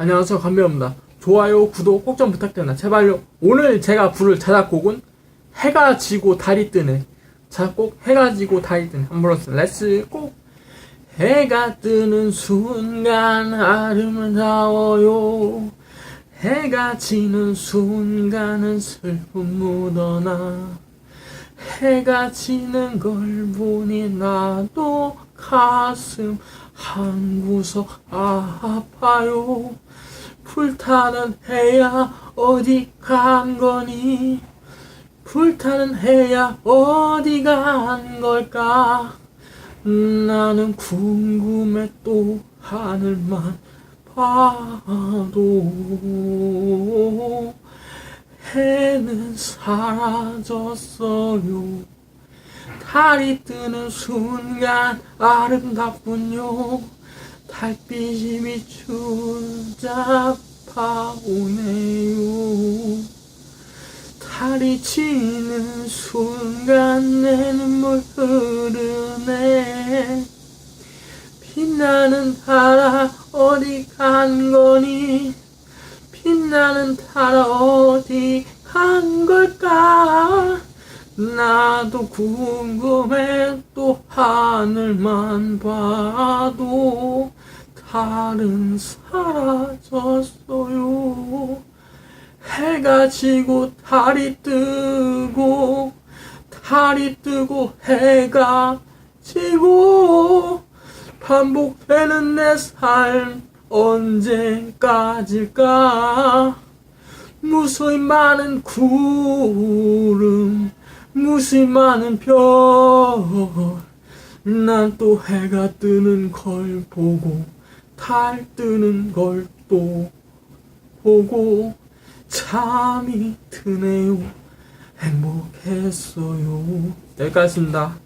안녕하세요. 감배입니다. 좋아요 구독 꼭 좀 부탁드립니다. 제발요 오늘 제가 부를 자작곡은 해가 지고 달이 뜨네. 자꼭 해가 지고 달이 뜨네. 한번 불렀어요 렛츠 고 해가 뜨는 순간 아름다워요. 해가 지는 순간은 슬픔 묻어나. 해가 지는 걸 보니 나도 가슴 한 구석 아파요 불타는 해야 어디 간 거니? 불타는 해야 어디 간 걸까? 나는 궁금해 또 하늘만 봐도. 해는 사라졌어요. 달이 뜨는 순간 아름답군요. 달빛이 비추 자 파오네요. 달이 지는 순간 내 눈물 흐르네. 빛나는 달아 어디 간 거니? 빛나는 달아 어디 간 걸까? 나도 궁금해. 또 하늘만 봐도 달은 사라졌어요. 해가 지고 달이 뜨고 달이 뜨고 해가 지고 반복되는 내 삶 언제까지일까? 무수히 많은 구름 무수히 많은 별 난 또 해가 뜨는 걸 보고 달 뜨는 걸 또 보고 잠이 드네요. 행복했어요. 여기까지입니다